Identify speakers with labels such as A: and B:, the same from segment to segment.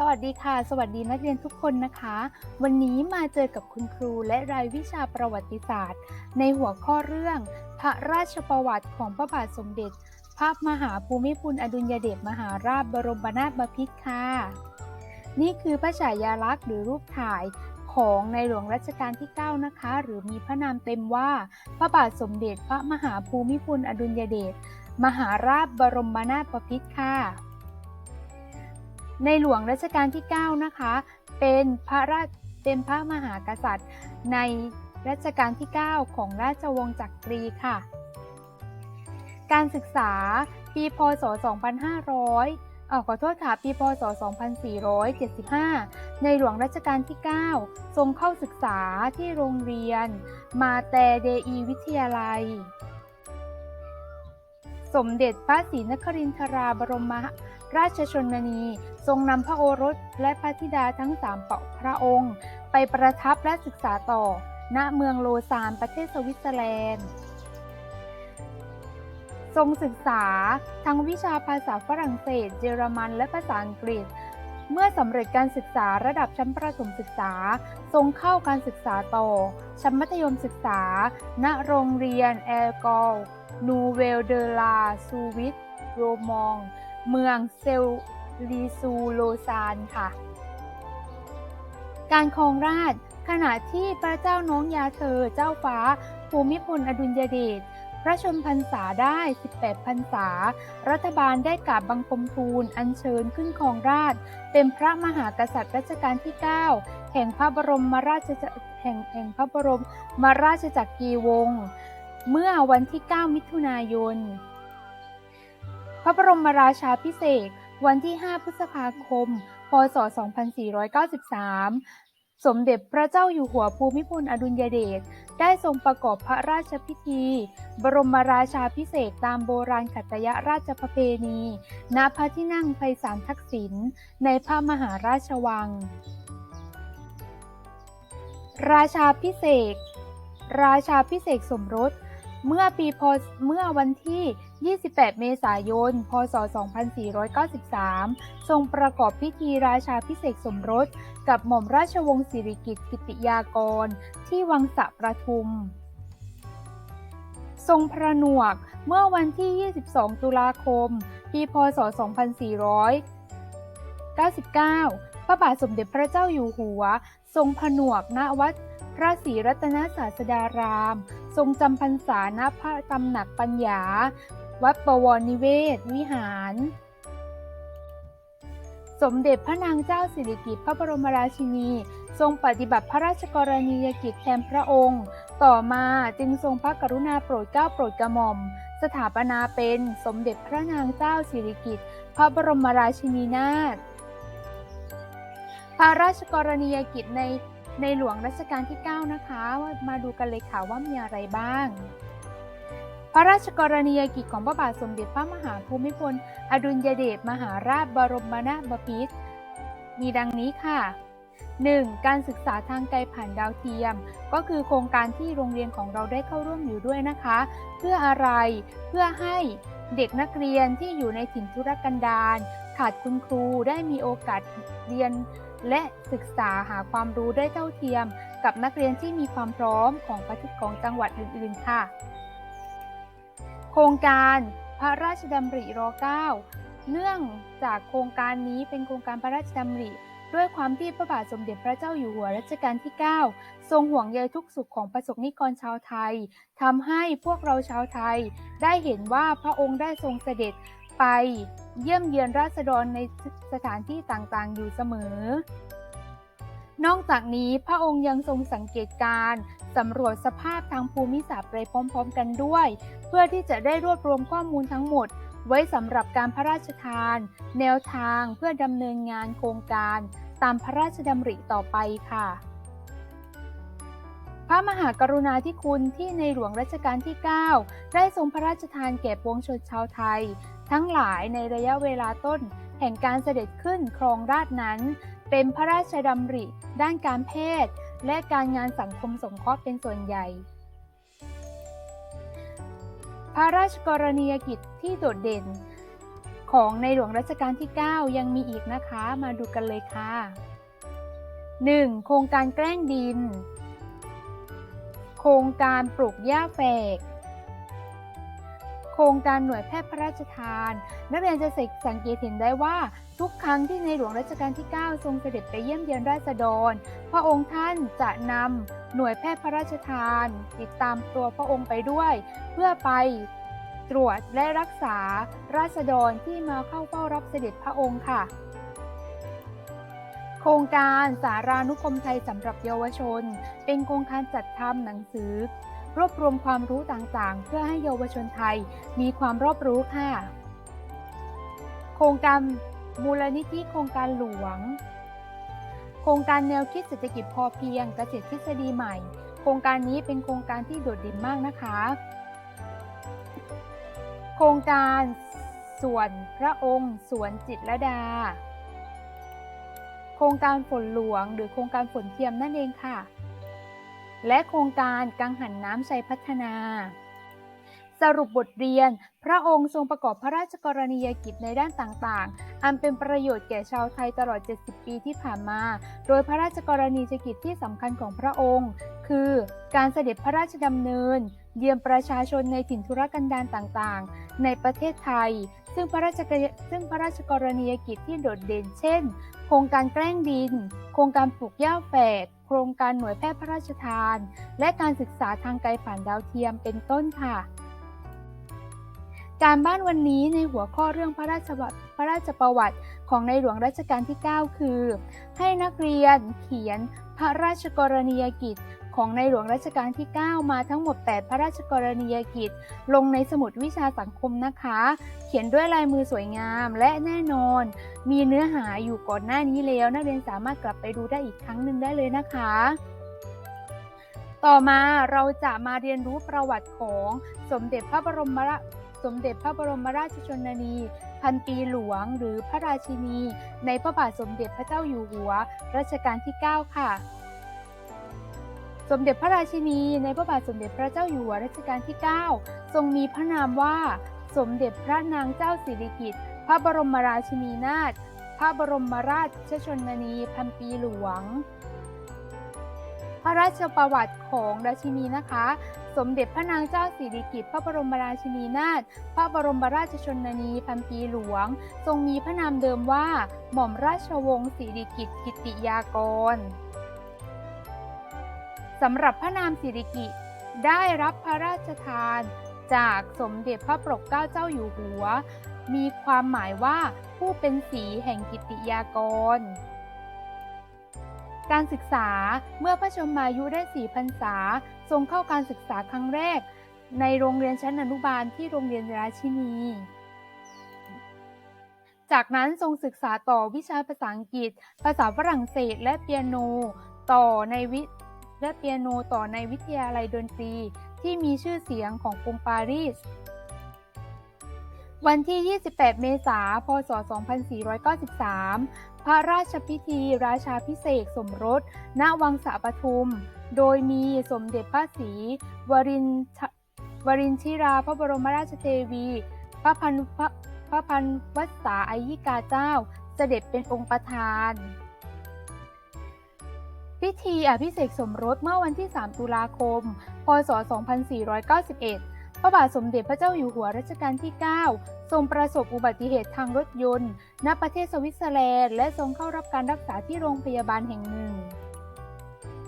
A: สวัสดีค่ะ สวัสดีนักเรียนทุกคนนะคะ วันนี้มาเจอกับคุณครูและรายวิชาประวัติศาสตร์ ในหัวข้อเรื่อง พระราชประวัติของพระบาทสมเด็จ พระมหาภูมิพลอดุลยเดชมหาราชบรมนาถบพิตรค่ะ นี่คือพระฉายาลักษณ์หรือรูปถ่ายของในหลวงรัชกาลที่ 9 นะคะ หรือมีพระนามเต็มว่า พระบาทสมเด็จพระมหาภูมิพลอดุลยเดชมหาราชบรมนาถบพิตรค่ะ ในหลวงรัชกาลที่ 9 นะคะ เป็นพระราชเป็นพระมหากษัตริย์ ในรัชกาลที่ 9 ของราชวงศ์จักรีค่ะ การศึกษาปีพศ 2500เออขอโทษค่ะ ปีพศ 2475 ในหลวงรัชกาลที่ 9 ทรงเข้าศึกษาที่โรงเรียน มาแต่เดอีวิทยาลัย สมเด็จพระศรีนครินทราบรม ราชชนนี ทรงนำพระโอรสและพระธิดาทั้งสามเป่าพระองค์ ไปประทับและศึกษาต่อ ณเมืองโลซานประเทศสวิตเซอร์แลนด์ ทรงศึกษาทั้งวิชาภาษาฝรั่งเศส เยอรมัน และภาษาอังกฤษ เมื่อสำเร็จการศึกษาระดับชั้นประถมศึกษา ทรงเข้าการศึกษาต่อ ชั้นมัธยมศึกษา ณโรงเรียนแอลกอลนูเวลเดลาซูวิตโรมอง เมืองเซลลีซูโลซานค่ะ การครองราชขณะที่พระเจ้าน้องยาเธอเจ้าฟ้าภูมิพลอดุลยเดชพระชนพรรษาได้ 18 พรรษา รัฐบาลได้กราบบังคมทูลอัญเชิญขึ้นครองราช เป็นพระมหากษัตริย์รัชกาลที่ 9 แห่งพระบรมราชแห่งแห่งพระบรมมาราชจักรีวงศ์เมื่อวันที่ 9 มิถุนายน ระบรมราชาพิเศษวันที่ 5 พฤษภาคม พศ 2493 สมเด็จพระเจ้าอยู่หัวภูมิพลอดุลยเดชได้ทรงประกอบพระราชพิธี บรมราชาพิเศษตามโบราณขัตยราชประเพณี ณ พระที่นั่งไพศาลทักษิณ ในพระมหาราชวัง ราชาพิเศษ ราชาพิเศษสมรส เมื่อปีพศเมื่อวันที่ 28 เมษายน พศ 2493 ทรงประกอบพิธีราชาพิเศษสมรส กับหม่อมราชวงศ์สิริกิติ์กิติยากร ที่วังสะประทุม ทรงพระหนวกเมื่อวันที่ 22 ตุลาคม ปี พศ 2499 พระบาทสมเด็จพระเจ้าอยู่หัว ทรงผนวกณวัดพระศรีรัตนศาสดาราม ทรงจำพรรษาณพระตำหนักปัญญา วัดบวรนิเวศ วิหาร สมเด็จพระนางเจ้าสิริกิติ์พระบรมราชินี ทรงปฏิบัติพระราชกรณียกิจแทนพระองค์ ต่อมาจึงทรงพระกรุณาโปรดเกล้าโปรดกระหม่อม สถาปนาเป็นสมเด็จพระนางเจ้าสิริกิติ์พระบรมราชินีนาถพระราชกรณียกิจในในหลวงรัชกาลที่ 9 นะคะ มาดูกันเลยค่ะว่ามีอะไรบ้าง พระราชกรณียกิจของพระบาทสมเด็จพระมหาภูมิพล อดุลยเดชมหาราชบรมนาถบพิตรมีดังนี้ค่ะ 1. การศึกษาทางไกลผ่านดาวเทียม ก็คือโครงการที่โรงเรียนของเราได้เข้าร่วมอยู่ด้วยนะคะ เพื่ออะไร เพื่อให้เด็กนักเรียนที่อยู่ในถิ่นทุรกันดารขาดคุณครูได้มีโอกาสเรียน และศึกษาหาความรู้ได้เท่าเทียม กับนักเรียนที่มีความพร้อมของประเทศของจังหวัดอื่น ๆ ค่ะ ครงการพระราชดำริร .9 เนื่องจากโครงการนี้เป็นโครงการพระราชดำริด้วยความที่พระบาทสมเด็จพระเจ้าอยู่หัวรัชกาลที่ 9 ทรงห่วงใยทุกสุขของประสบนิกรชาวไทยทำให้พวกเราชาวไทย ได้เห็นว่าพระองค์ได้ทรงเสด็จไปเยี่ยมเยือนราษฎรในสถานที่ต่างๆ อยู่เสมอ นอกจากนี้พระองค์ยังทรงสังเกตการสำรวจสภาพทางภูมิศาสตร์ไปพร้อมๆกันด้วย เพื่อที่จะได้รวบรวมข้อมูลทั้งหมด ไว้สำหรับการพระราชทาน แนวทางเพื่อดำเนินงานโครงการ ตามพระราชดำริต่อไปค่ะ พระมหากรุณาธิคุณที่ในหลวงรัชกาลที่ 9 ได้ทรงพระราชทานแก่ปวงชนชาวไทย ทั้งหลายในระยะเวลาต้นแห่งการเสด็จขึ้นครองราชนั้น เป็นพระราชดำริ ด้านการแพทย์ และการงานสังคมสงเคราะห์เป็นส่วนใหญ่ พระราชกรณียกิจที่โดดเด่น ของในหลวงรัชกาลที่ 9 ยังมีอีกนะคะ มาดูกันเลยค่ะ 1. โครงการแกล้งดิน โครงการปลูกหญ้าแฝก โครงการหน่วยแพทย์พระราชทาน นักเรียนจะสังเกตเห็นได้ว่าทุกครั้งที่ในหลวงรัชกาลที่ 9 ทรงเสด็จไปเยี่ยมเยียนราษฎร พระองค์ท่านจะนำหน่วยแพทย์พระราชทาน ติดตามตัวพระองค์ไปด้วย เพื่อไปตรวจและรักษาราษฎรที่มาเข้าเฝ้ารับเสด็จพระองค์ค่ะ โครงการสารานุกรมไทยสำหรับเยาวชน เป็นโครงการจัดทำหนังสือ รวบรวมความรู้ต่างๆ เพื่อให้เยาวชนไทยมีความรอบรู้ค่ะ โครงการมูลนิธิโครงการหลวง โครงการแนวคิดเศรษฐกิจพอเพียงเกษตรทฤษฎีใหม่ โครงการนี้เป็นโครงการที่โดดเด่นมากนะคะ โครงการส่วนพระองค์สวนจิตรดา โครงการฝนหลวง หรือโครงการฝนเทียมนั่นเองค่ะ และโครงการกังหันน้ำชัยพัฒนา สรุปบทเรียน พระองค์ทรงประกอบพระราชกรณียกิจในด้านต่างๆ อันเป็นประโยชน์แก่ชาวไทยตลอด 70 ปีที่ผ่านมา โดยพระราชกรณียกิจที่สำคัญของพระองค์ คือการเสด็จพระราชดำเนิน เยี่ยมประชาชนในถิ่นธุรกันดารต่างๆ ในประเทศไทย ซึ่งพระราชกรซึ่งพระราชกรณียกิจที่โดดเด่น เช่น โครงการแกล้งดิน โครงการปลูกหญ้าแฝก โครงการหน่วยแพทย์พระราชทาน และการศึกษาทางไกลผ่านดาวเทียมเป็นต้นค่ะ การบ้านวันนี้ในหัวข้อเรื่องพระราชวัตพระราชประวัติของในหลวงรัชกาลที่ 9 คือ ให้นักเรียนเขียนพระราชกรณียกิจ ของในหลวงรัชกาลที่ 9 มาทั้งหมด 8 พระราชกรณียกิจ ลงในสมุดวิชาสังคมนะคะ เขียนด้วยลายมือสวยงามและแน่นอน มีเนื้อหาอยู่ก่อนหน้านี้แล้ว นักเรียนสามารถกลับไปดูได้อีกครั้งหนึ่งได้เลยนะคะ ต่อมาเราจะมาเรียนรู้ประวัติของสมเด็จพระบรมราสมเด็จพระบรมราชชนนี พันปีหลวงหรือพระราชินี ในพระบาทสมเด็จพระเจ้าอยู่หัว รัชกาลที่ 9 ค่ะ สมเด็จพระราชินีในพระบาทสมเด็จพระเจ้าอยู่หัวรัชกาลที่ 9 ทรงมีพระนามว่า สมเด็จพระนางเจ้าสิริกิติ์พระบรมราชินีนาถพระบรมราชชนนีพันปีหลวง พระราชประวัติของราชินีนะคะ สมเด็จพระนางเจ้าสิริกิติ์พระบรมราชินีนาถพระบรมราชชนนีพันปีหลวง ทรงมีพระนามเดิมว่า หม่อมราชวงศ์สิริกิติ์กิติยากร สำหรับพระนามสิริกิ ได้รับพระราชทานจากสมเด็จพระปกเกล้าเจ้าอยู่หัว มีความหมายว่าผู้เป็นสีแห่งกิติยากร การศึกษาเมื่อพระชนมายุได้4พรรษา ทรงเข้าการศึกษาครั้งแรก ในโรงเรียนชั้นอนุบาลที่โรงเรียนราชินี จากนั้นทรงศึกษาต่อวิชาภาษาอังกฤษ ภาษาฝรั่งเศสและเปียโน ต่อในวิ และเปียโนต่อในวิทยาลัยดนตรีที่มีชื่อเสียงของกรุงปารีส วันที่ 28 เมษายน พศ 2493 พระราชพิธีราชาพิเศษสมรส ณ วังสาปทุม โดยมีสมเด็จพระศรีวรินวรินชิราพระบรมราชเทวี พระพันพระพระพันวัสสาอายิกาเจ้า เสด็จเป็นองค์ประธาน พิธีอภิเษกสมรสเมื่อวันที่ 3 ตุลาคม พศ 2491 พระบาทสมเด็จพระเจ้าอยู่หัวรัชกาลที่ 9 ทรงประสบอุบัติเหตุทางรถยนต์ ณ ประเทศสวิตเซอร์แลนด์ และทรงเข้ารับการรักษาที่โรงพยาบาลแห่งหนึ่ง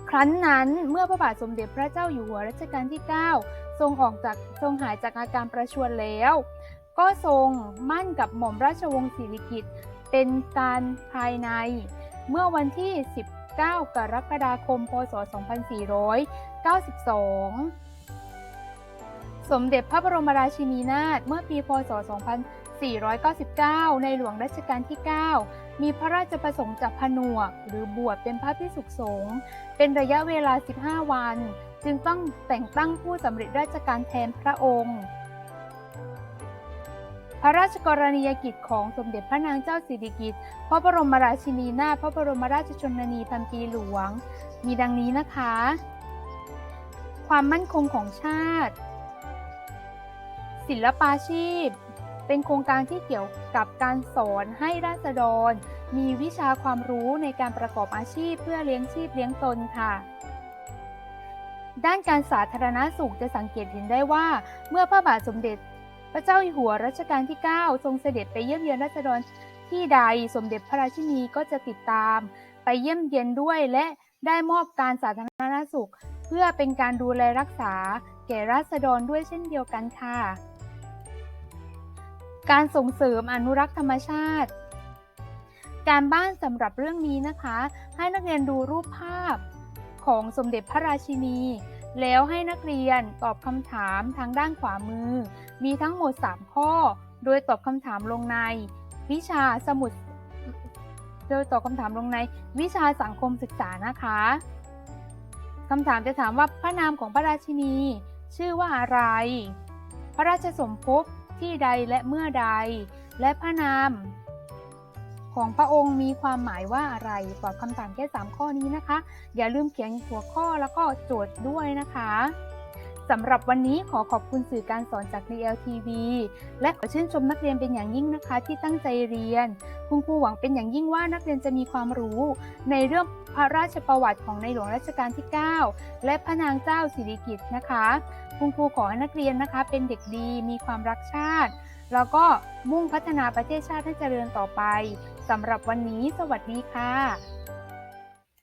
A: ครั้นนั้นเมื่อพระบาทสมเด็จพระเจ้าอยู่หัวรัชกาลที่ 9 ทรงออกจากทรงหายจากอาการประชวรแล้ว ก็ทรงมั่นกับหม่อมราชวงศ์สิริกิติ์เป็นการภายใน เมื่อวันที่ 10 9 กรกฎาคม พศ 2492 สมเด็จพระบรมราชินีนาถเมื่อปี พศ 2499 ในหลวงรัชกาลที่ 9 มีพระราชประสงค์จะผนวก หรือบวชเป็นพระพิสุขสงฆ์เป็นระยะเวลา 15 วัน จึงต้องแต่งตั้งผู้สำเร็จราชการแทนพระองค์ พระราชกรณียกิจของสมเด็จพระนางเจ้าสิริกิติ์พระบรมราชินีนาถพระบรมราชชนนีพันปีหลวง มีดังนี้นะคะ ความมั่นคงของชาติ ศิลปาชีพ เป็นโครงการที่เกี่ยวกับการสอนให้ราษฎร มีวิชาความรู้ในการประกอบอาชีพเพื่อเลี้ยงชีพเลี้ยงตนค่ะด้านการสาธารณสุขจะสังเกตเห็นได้ว่า เมื่อพระบาทสมเด็จ พระเจ้าอยู่หัวรัชกาลที่ 9 ทรงเสด็จไปเยี่ยมเยียนราษฎรที่ใดสมเด็จพระราชินีก็จะติดตาม ไปเยี่ยมเยียนด้วยและได้มอบการสาธารณสุข เพื่อเป็นการดูแลรักษาแก่ราษฎรด้วยเช่นเดียวกันค่ะ การส่งเสริมอนุรักษ์ธรรมชาติ การบ้านสำหรับเรื่องนี้นะคะ ให้นักเรียนดูรูปภาพของสมเด็จพระราชินี แล้วให้นักเรียนตอบคำถามทางด้านขวามือ มีทั้งหมด 3 ข้อ โดยตอบคำถามลงใน วิชาสมุดโดยตอบคำถามลงในวิชาสังคมศึกษานะคะคำถามจะถามว่าพระนามของพระราชินี ชื่อว่าอะไร พระราชสมภพที่ใดและเมื่อใด และพระนาม ของพระองค์มีความหมายว่าอะไรตอบคำถามแค่ 3 ข้อนี้นะคะ อย่าลืมเขียนหัวข้อแล้วก็โจทย์ด้วยนะคะ สำหรับวันนี้ขอขอบคุณสื่อการสอนจาก DLTV และขอชื่นชมนักเรียนเป็นอย่างยิ่งนะคะ ที่ตั้งใจเรียน คุณครูหวังเป็นอย่างยิ่งว่านักเรียนจะมีความรู้ ในเรื่องพระราชประวัติของในหลวงรัชกาลที่ 9 และพระนางเจ้าสิริกิติ์นะคะ คุณครูขอให้นักเรียนนะคะเป็นเด็กดีมีความรักชาติ แล้วก็มุ่งพัฒนาประเทศชาติให้เจริญต่อไปสำหรับวันนี้ สวัสดีค่ะ